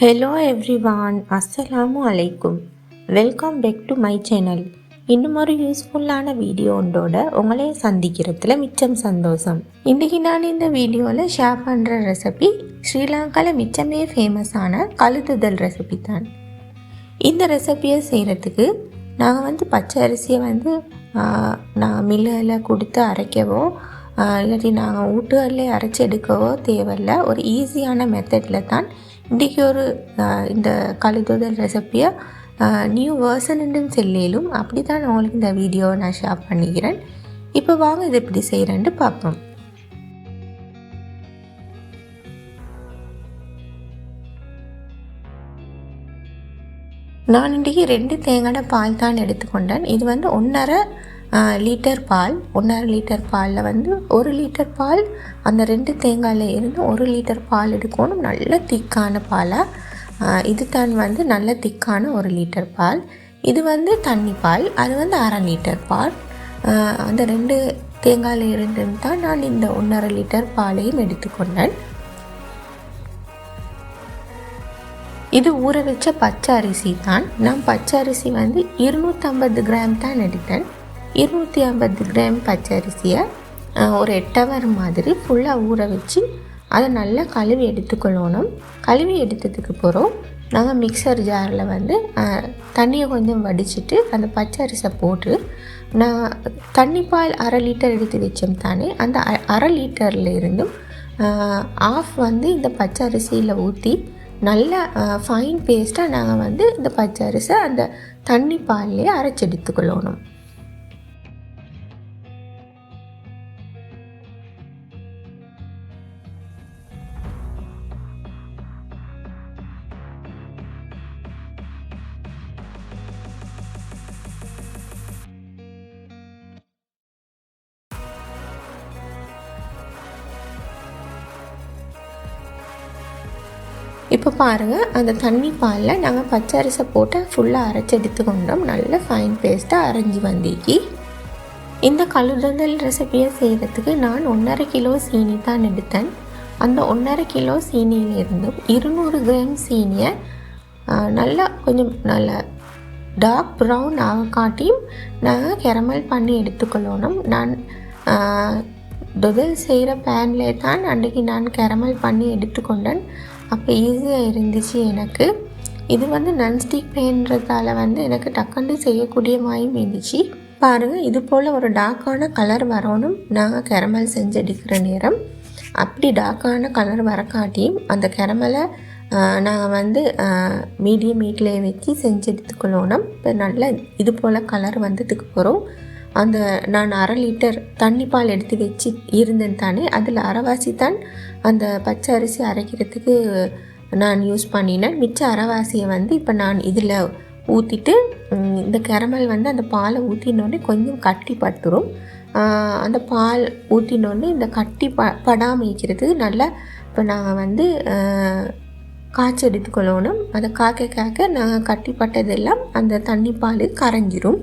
Hello everyone அஸ்ஸலாமு அலைக்கும் welcome back to my channel இன்னும் ஒரு யூஸ்ஃபுல்லான வீடியோண்டோட உங்களே சந்திக்கிறதுல மிச்சம் சந்தோஷம். இன்றைக்கி நான் இந்த வீடியோவில் ஷேர் பண்ணுற ரெசிபி ஸ்ரீலங்காவில் மிச்சமே ஃபேமஸான கழுதுதல் ரெசிபி தான். இந்த ரெசிபியை செய்கிறதுக்கு நாங்கள் வந்து பச்சை அரிசியை வந்து நான் மில்லில் கொடுத்து அரைக்கவோ இல்லாட்டி நாங்கள் வீட்டுகளிலே அரைச்சி எடுக்கவோ தேவையில்ல. ஒரு ஈஸியான மெத்தடில் தான் இன்றைக்கி ஒரு இந்த கழுதுதல் ரெசிப்பியை நியூ வேர்சனுன்னு செல்லிலும் அப்படி தான் உங்களுக்கு இந்த வீடியோவை நான் ஷேர் பண்ணிக்கிறேன். இப்போ வாங்க இது எப்படி செய்கிறேன்ட்டு பார்ப்போம். நான் இன்றைக்கி ரெண்டு தேங்காய் பால் தான் எடுத்துக்கொண்டேன். இது வந்து ஒன்றரை லிட்டர் பால் ஒன்றரை லிட்டர் பாலில் வந்து ஒரு லிட்டர் பால் அந்த ரெண்டு தேங்காயில் இருந்து ஒரு லிட்டர் பால் எடுக்கணும். நல்ல திக்கான பாலாக இது தான் வந்து நல்ல திக்கான ஒரு லிட்டர் பால். இது வந்து தண்ணி பால் அது வந்து அரை லிட்டர் பால். அந்த ரெண்டு தேங்காயில் இருந்து தான் நான் இந்த ஒன்றரை லிட்டர் பாலையும் எடுத்துக்கொண்டேன். இது ஊற வச்ச பச்சை அரிசி தான். நான் பச்சை அரிசி வந்து இருநூற்றம்பது கிராம் தான் எடுத்தேன். இருநூற்றி ஐம்பது கிராம் பச்சை அரிசியை ஒரு எட்டு மாதிரி ஃபுல்லாக ஊற வச்சு அதை நல்லா கழுவி எடுத்துக்கொள்ளணும். கழுவி எடுத்ததுக்கு பிறகு நாங்கள் மிக்சர் ஜாரில் வந்து தண்ணியை கொஞ்சம் வடிச்சிட்டு அந்த பச்சை அரிசியை போட்டு நான் தண்ணி பால் அரை லிட்டர் எடுத்து வச்சோம் தானே அந்த அ- அரை லிட்டரில் இருந்தும் ஆஃப் வந்து இந்த பச்சை அரிசியில் ஊற்றி நல்ல ஃபைன் பேஸ்ட்டாக நாங்கள் வந்து இந்த பச்சை அரிசை அந்த தண்ணி பால்லையே அரைச்சி இப்போ பாருங்கள் அந்த தண்ணி பாலில் நாங்கள் பச்சை போட்டு ஃபுல்லாக அரைச்சி எடுத்துக்கொண்டோம். நல்ல ஃபைன் பேஸ்ட்டாக அரைஞ்சி வந்திக்கி இந்த கழுதல் ரெசிபியை செய்கிறதுக்கு நான் ஒன்றரை கிலோ சீனி தான் எடுத்தேன். அந்த ஒன்றரை கிலோ சீனியிலிருந்தும் இருநூறு கிராம் சீனியை நல்லா கொஞ்சம் நல்ல டார்க் ப்ரௌன் ஆக காட்டியும் நாங்கள் கெரமல் பண்ணி எடுத்துக்கொள்ளணும். நான் தொதில் செய்கிற பேனில் தான் அன்றைக்கி நான் கெரமல் பண்ணி எடுத்துக்கொண்டேன். அப்போ ஈஸியாக இருந்துச்சு எனக்கு. இது வந்து நன்ஸ்டிக் பேன்றதால வந்து எனக்கு டக்குன்னு செய்யக்கூடிய மாயும் இருந்துச்சு. பாருங்கள் இது போல் ஒரு டார்க்கான கலர் வரணும். நாங்கள் கெரமல் செஞ்சு எடுக்கிற நேரம். அப்படி டார்க்கான கலர் வரக்காட்டியும் அந்த கெரமலை நாங்கள் வந்து மீடியம் ஹீட்லேயே வச்சு செஞ்சு எடுத்துக்கொள்ளணும் இப்போ நல்லா இது போல் கலர் வந்ததுக்கு போகிறோம் அந்த நான் அரை லிட்டர் தண்ணி பால் எடுத்து வச்சு இருந்தேன் தானே அதில் அரைவாசி தான் அந்த பச்சை அரிசி அரைக்கிறதுக்கு நான் யூஸ் பண்ணினேன் மிச்ச அரைவாசியை வந்து இப்போ நான் இதில் ஊற்றிட்டு இந்த கெரமல் வந்து அந்த பாலை ஊற்றினோடனே கொஞ்சம் கட்டி பட்டுரும். அந்த பால் ஊற்றினோடனே இந்த கட்டி ப படாமல் நல்லா இப்போ நாங்கள் வந்து ஆஹ் காய்ச்சி எடுத்துக்கொள்ளணும். அதை காக்க காக்க நாங்கள் கட்டி பட்டதெல்லாம் அந்த தண்ணி பால் கரைஞ்சிரும்.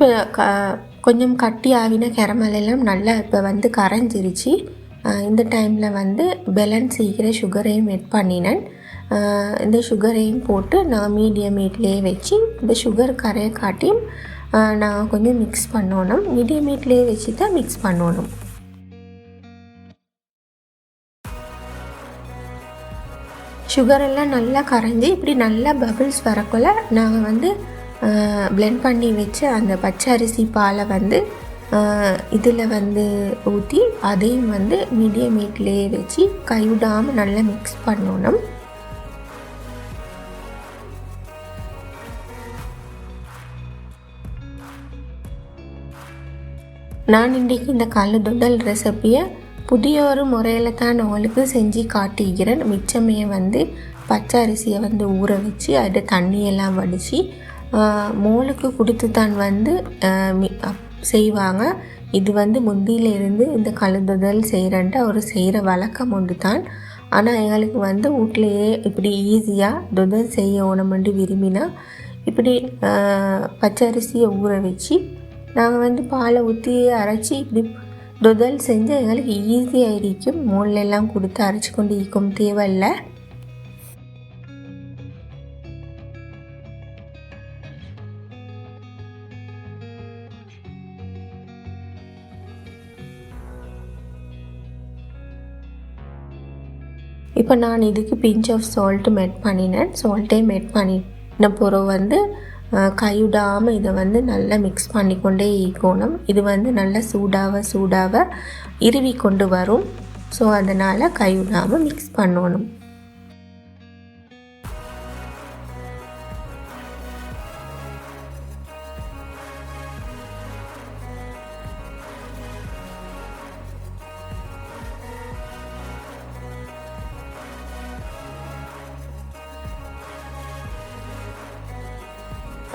இப்போ க கொஞ்சம் கட்டி ஆவின கெரமல் நல்லா இப்போ வந்து கரைஞ்சிருச்சு. இந்த டைமில் வந்து பெலன்ஸ் சீக்கிரம் சுகரையும் எட் பண்ணினேன். இந்த சுகரையும் போட்டு நான் மீடியம் ஹீட்லேயே வச்சு இந்த சுகர் கரையை காட்டியும் நான் கொஞ்சம் மிக்ஸ் பண்ணணும். மீடியம் ஹீட்லேயே வச்சு தான் மிக்ஸ் பண்ணணும். சுகரெல்லாம் நல்லா கரைஞ்சி இப்படி நல்லா பபிள்ஸ் வரக்குள்ள நாங்கள் வந்து பிளெண்ட் பண்ணி வச்சு அந்த பச்சை அரிசி பாலை வந்து இதில் வந்து ஊற்றி அதையும் வந்து மீடியம் ஹீட்லேயே வச்சு கைவிடாமல் நல்லா மிக்ஸ் பண்ணணும். நான் இன்றைக்கி இந்த கல்லுதுண்டல் ரெசிப்பியை புதிய ஒரு முறையில் தான் உங்களுக்கு செஞ்சு காட்டிக்கிறேன் மிச்சமே வந்து பச்சை அரிசியை வந்து ஊற வச்சு அது தண்ணியெல்லாம் வடித்து மோளுக்கு கொடுத்து தான் வந்து செய்வாங்க. இது வந்து முந்தியிலிருந்து இந்த கழுதுதல் செய்கிறன்ட்டு அவர் செய்கிற வழக்கம் உண்டு தான் ஆனால் எங்களுக்கு வந்து வீட்லேயே இப்படி ஈஸியாக துதல் செய்யணுமென்று விரும்பினா இப்படி பச்சரிசியை ஊற வச்சு நாங்கள் வந்து பாலை ஊற்றி அரைச்சி இப்படி துதல் செஞ்சு எங்களுக்கு ஈஸியாக இருக்கும். மூலெல்லாம் கொடுத்து அரைச்சி கொண்டு இருக்கும் தேவையில்லை. இப்போ நான் இதுக்கு பிஞ்ச் ஆஃப் சால்ட்டு மெட் பண்ணினேன். சால்ட்டே மெட் பண்ணின பிறகு வந்து கைவிடாமல் இதை வந்து நல்லா மிக்ஸ் பண்ணிக்கொண்டே இருக்கணும். இது வந்து நல்லா சூடாக சூடாக இருவி கொண்டு வரும். ஸோ அதனால் கைவிடாமல் மிக்ஸ் பண்ணணும்.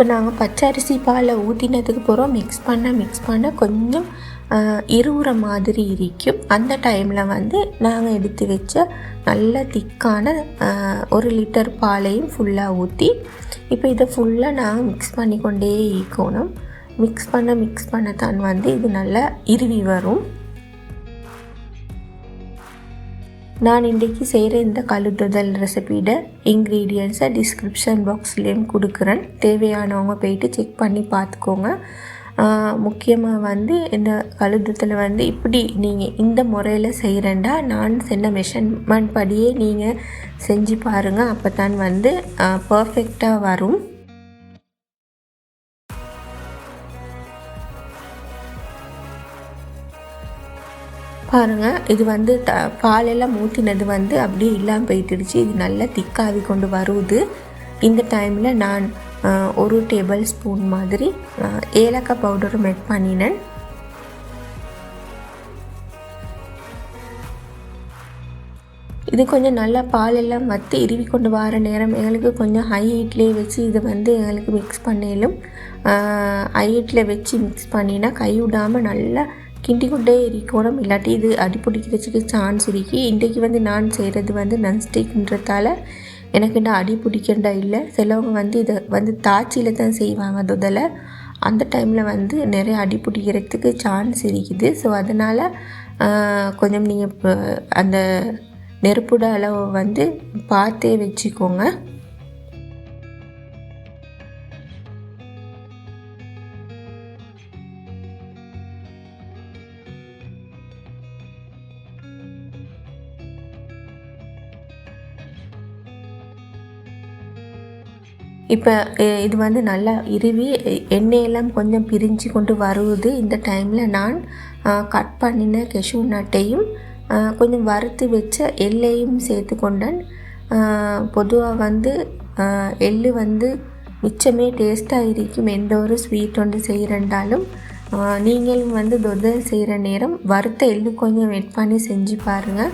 இப்போ நாங்கள் பச்சை அரிசி பாலை ஊற்றினதுக்கு போகிறோம் மிக்ஸ் பண்ண மிக்ஸ் பண்ண கொஞ்சம் இருவுற மாதிரி இருக்கும். அந்த டைமில் வந்து நாங்கள் எடுத்து வச்ச நல்ல திக்கான ஒரு லிட்டர் பாலையும் ஃபுல்லாக ஊற்றி இப்போ இதை ஃபுல்லாக நாங்கள் மிக்ஸ் பண்ணி கொண்டே இருக்கணும். மிக்ஸ் பண்ண மிக்ஸ் பண்ண தான் வந்து இது நல்லா இருவி வரும். நான் இன்றைக்கி செய்கிற இந்த கழுத்துதல் ரெசிபியோட இன்க்ரீடியன்ஸை டிஸ்கிரிப்ஷன் பாக்ஸ்லேயும் கொடுக்குறேன். தேவையானவங்க போயிட்டு செக் பண்ணி பார்த்துக்கோங்க. முக்கியமாக வந்து இந்த கழுதத்தில் வந்து இப்படி நீங்கள் இந்த முறையில் செய்கிறேன்டா நான் சென்ன மெஷர்மெண்ட் படியே நீங்கள் செஞ்சு பாருங்கள் அப்போ தான் வந்து பர்ஃபெக்டாக வரும். பாருங்கள் இது வந்து த பாலெல்லாம் ஊற்றினது வந்து அப்படியே இல்லாமல் போயிட்டுடுச்சு. இது நல்லா திக்காவி கொண்டு வருது. இந்த டைமில் நான் ஒரு டேபிள் ஸ்பூன் மாதிரி ஏலக்காய் பவுடரும் மெட் பண்ணினேன். இது கொஞ்சம் நல்லா பால் எல்லாம் வத்து இறுவி கொண்டு வர நேரம் எங்களுக்கு கொஞ்சம் ஹை ஹீட்லேயே வச்சு இதை வந்து எங்களுக்கு மிக்ஸ் பண்ணிலும் ஹை ஹீட்டில் வச்சு மிக்ஸ் பண்ணினா கை விடாமல் நல்லா கிண்டி கொண்டே இருக்கணும் இல்லாட்டி இது அடி பிடிக்கிறதுக்கு சான்ஸ் இருக்கு. இன்றைக்கு வந்து நான் செய்கிறது வந்து நன்ஸ்டிக்ன்றதால எனக்கு நான் அடி பிடிக்கண்டா இல்லை. சிலவங்க வந்து இதை வந்து தாச்சியில் தான் செய்வாங்க முதல்ல அந்த டைமில் வந்து நிறைய அடி பிடிக்கிறதுக்கு சான்ஸ் இருக்குது. ஸோ அதனால் கொஞ்சம் நீங்கள் அந்த நெருப்புட அளவை வந்து பார்த்தே வச்சுக்கோங்க. இப்போ இது வந்து நல்லா இருவி எண்ணெயெல்லாம் கொஞ்சம் பிரிஞ்சு கொண்டு வருவது இந்த டைமில் நான் கட் பண்ணின கெஷு நட்டையும் கொஞ்சம் வறுத்து வச்ச எல்லையும் சேர்த்து கொண்டேன். பொதுவாக வந்து எள்ளு வந்து மிச்சமே டேஸ்ட்டாக இருக்கும். எந்த ஒரு ஸ்வீட் ஒன்று செய்கிறண்டாலும் நீங்களும் வந்து தொதை செய்கிற நேரம் வறுத்த எள்ளு கொஞ்சம் வெட் பண்ணி செஞ்சு பாருங்கள்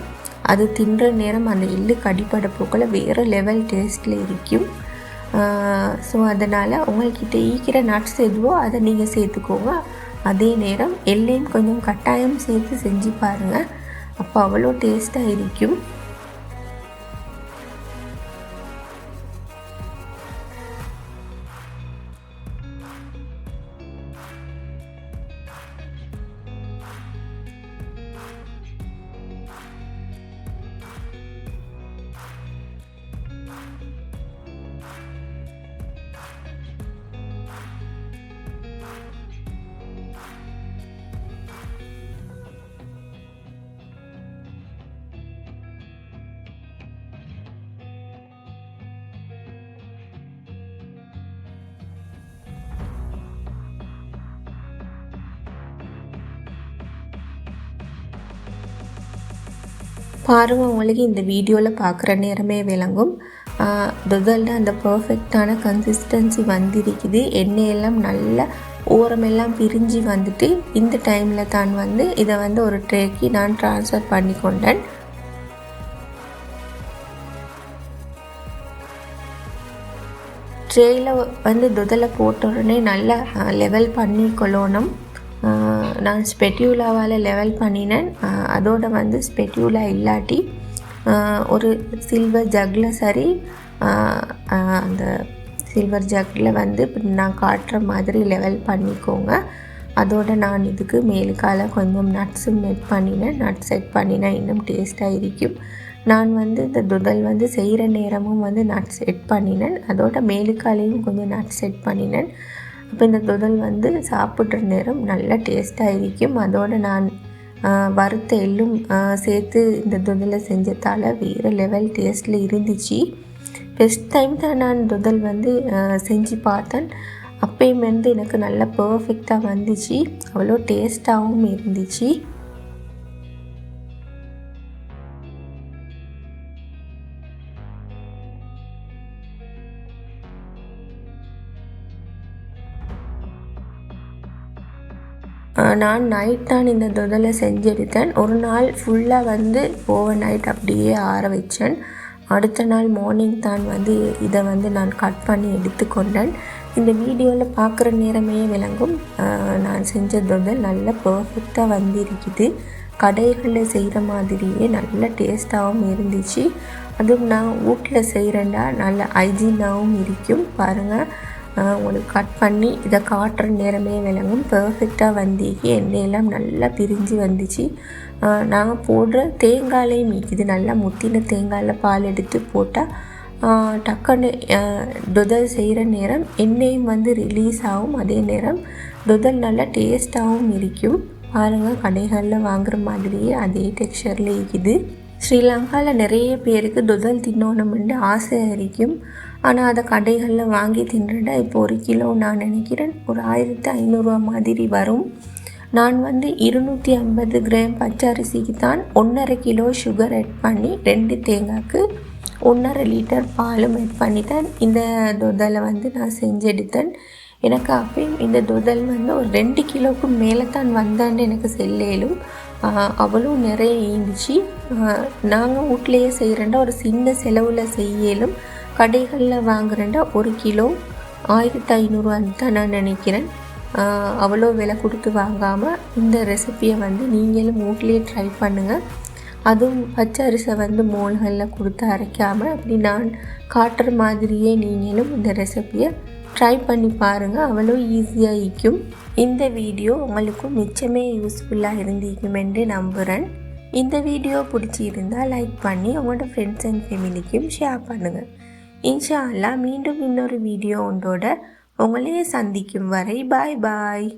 அது தின்ற நேரம் அந்த எள்ளு கடிப்பட போக்கில் வேறு லெவல் டேஸ்ட்டில் இருக்கும். ஸோ அதனால் உங்கள்கிட்ட ஈக்கிற நட்ஸ் எதுவோ அதை நீங்கள் சேர்த்துக்கோங்க. அதே நேரம் எல்லையும் கொஞ்சம் கட்டாயம் சேர்த்து செஞ்சு பாருங்கள் அப்போ அவ்வளோ டேஸ்ட்டாக இருக்கும். பாருங்க உங்களுக்கு இந்த வீடியோவில் பார்க்குற நேரமே விளங்கும். துதலில் அந்த பர்ஃபெக்டான கன்சிஸ்டன்சி வந்திருக்குது. எண்ணெயெல்லாம் நல்லா ஓரமெல்லாம் பிரிஞ்சு வந்துட்டு இந்த டைமில் தான் வந்து இதை வந்து ஒரு ட்ரேக்கு நான் ட்ரான்ஸ்ஃபர் பண்ணி கொண்டேன். ட்ரேயில் வந்து துதலை போட்ட உடனே நல்லா லெவல் பண்ணி கொள்ளணும் நான் ஸ்பெட்யூலாவால் லெவல் பண்ணினேன். அதோடு அதோட வந்து ஸ்பெட்யூலா இல்லாட்டி ஒரு சில்வர் ஜக்கில் சரி அந்த சில்வர் ஜக்கில் வந்து நான் காட்டுற மாதிரி லெவல் பண்ணிக்கோங்க. அதோட நான் இதுக்கு மேலுக்கால கொஞ்சம் நட்ஸும் மெட் பண்ணினேன். நட்ஸ் செட் பண்ணினேன் இன்னும் டேஸ்ட்டாக இருக்கும். நான் வந்து இந்த துதல் வந்து செய்கிற நேரமும் வந்து நட்ஸ் செட் பண்ணினேன். அதோட மேலுக்காலையும் கொஞ்சம் நட்ஸ் செட் பண்ணினேன். அப்போ இந்த துதல் வந்து சாப்பிட்ற நேரம் நல்லா டேஸ்ட்டாக இருக்கும். அதோடு நான் வறுத்த எள்ளும் சேர்த்து இந்த துதலை செஞ்சதால் வேறு லெவல் டேஸ்ட்டில் இருந்துச்சு. ஃபஸ்ட் டைம் தான் நான் துதல் வந்து செஞ்சு பார்த்தேன். அப்பயும் வந்து எனக்கு நல்லா பர்ஃபெக்டாக வந்துச்சு. அவ்வளோ டேஸ்ட்டாகவும் இருந்துச்சு. நான் நைட் தான் இந்த துதலை செஞ்செடுத்தேன். ஒரு நாள் ஃபுல்லாக வந்து ஓவர் நைட் அப்படியே ஆற வச்சேன். அடுத்த நாள் மார்னிங் தான் வந்து இதை வந்து நான் கட் பண்ணி எடுத்துக்கொண்டேன். இந்த வீடியோவில் பார்க்குற நேரமே விளங்கும். நான் செஞ்ச துதல் நல்ல பர்ஃபெக்டாக வந்திருக்குது. கடைகளில் செய்கிற மாதிரியே நல்ல டேஸ்ட்டாகவும் இருந்துச்சு. அதுவும் நான் வீட்டில் செய்கிறேன்டா நல்ல ஹைஜீனாகவும் இருக்கும். பாருங்கள் நான் உங்களுக்கு கட் பண்ணி இதை காட்டுற நேரமே விளங்கும். பர்ஃபெக்டாக வந்தீங்க எண்ணெயெல்லாம் நல்லா பிரிஞ்சு வந்துச்சு. நாங்கள் போடுற தேங்காயிலையும் மீக்குது நல்லா முத்தின தேங்காயில் பால் எடுத்து போட்டால் டக்குன்னு டொதல் செய்கிற நேரம் எண்ணெயும் வந்து ரிலீஸ் ஆகும். அதே நேரம் துதல் நல்லா டேஸ்ட்டாகவும் இருக்கும். பாருங்கள் கடைகளில் வாங்குற மாதிரியே அதே டெக்ஸ்சரில் இருக்குது. ஸ்ரீலங்காவில் நிறைய பேருக்கு டொதல் தின்னோணும்னு ஆசை இருக்கும். ஆனால் அதை கடைகளில் வாங்கி தின்றுட்டா இப்போ ஒரு கிலோ நான் நினைக்கிறேன். ஒரு ஆயிரத்தி ஐநூறுரூவா மாதிரி வரும். நான் வந்து இருநூற்றி ஐம்பது கிராம் பச்சரிசிக்கு தான் ஒன்றரை கிலோ சுகர் ஆட் பண்ணி ரெண்டு தேங்காய்க்கு ஒன்றரை லிட்டர் பாலும் ஆட் பண்ணி தான் இந்த தொதலை வந்து நான் செஞ்செடுத்தேன். எனக்கு அப்பயும் இந்த தொதல் வந்து ஒரு ரெண்டு கிலோவுக்கு மேலே தான் வந்தான்னு எனக்கு செல்லேலும் அவ்வளோ நிறைய ஈந்துச்சு நாங்கள் வீட்லேயே செய்கிறேன்டா ஒரு சின்ன செலவில் செய்யலும் கடைகளில் வாங்குறேன்டா ஒரு கிலோ. ஆயிரத்தி ஐநூறுவான்னு தான் நான் நினைக்கிறேன் அவ்வளோ விலை கொடுத்து வாங்காமல் இந்த ரெசிப்பியை வந்து நீங்களும் வீட்லேயே ட்ரை பண்ணுங்கள் அதுவும் பச்சை அரிசை வந்து மோல்களில் கொடுத்து அரைக்காமல் அப்படி நான் காட்டுற மாதிரியே நீங்களும் இந்த ரெசிப்பியை ட்ரை பண்ணி பாருங்கள் அவ்வளோ ஈஸியாக இருக்கும். இந்த வீடியோ உங்களுக்கும் மிச்சமே யூஸ்ஃபுல்லாக இருந்திருக்கும் என்று நம்புகிறேன் இந்த வீடியோ பிடிச்சிருந்தால் லைக் பண்ணி உங்களோட ஃப்ரெண்ட்ஸ் அண்ட் ஃபேமிலிக்கும் ஷேர் பண்ணுங்கள் இன்ஷா அல்லாஹ் மீண்டும் இன்னொரு வீடியோ ஒன்றோட உங்களையே சந்திக்கும் வரை பாய் பாய்